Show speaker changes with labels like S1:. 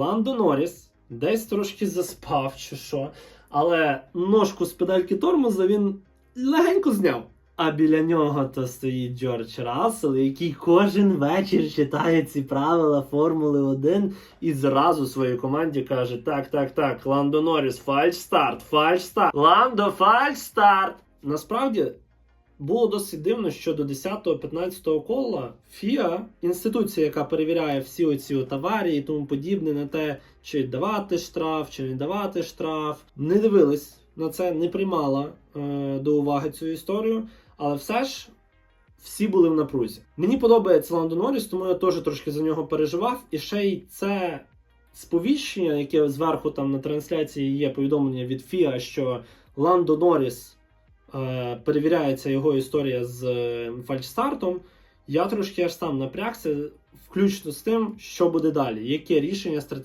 S1: Ландо Норріс десь трошки заспав чи що, але ножку з педальки тормоза він легенько зняв. А біля нього то стоїть Джордж Рассел, який кожен вечір читає ці правила Формули 1 і зразу своїй команді каже: Так, так, так, Ландо Норріс, фальш старт, фальш старт, Ландо, фальш старт. Насправді було досить дивно, що до 10-15 кола ФІА, інституція, яка перевіряє всі оці аварії і тому подібне, на те, чи давати штраф, чи не давати штраф, не дивились на це, не приймала е, до уваги цю історію, але все ж. Всі були в напрузі. Мені подобається Ландо Норріс, тому я теж трошки за нього переживав. І ще й це сповіщення, яке зверху там на трансляції є повідомлення від ФІА, що Ландо Норріс перевіряється його історія з е, фальшстартом. Я трошки аж сам напрягся, включно з тим, що буде далі, яке рішення стратегічне.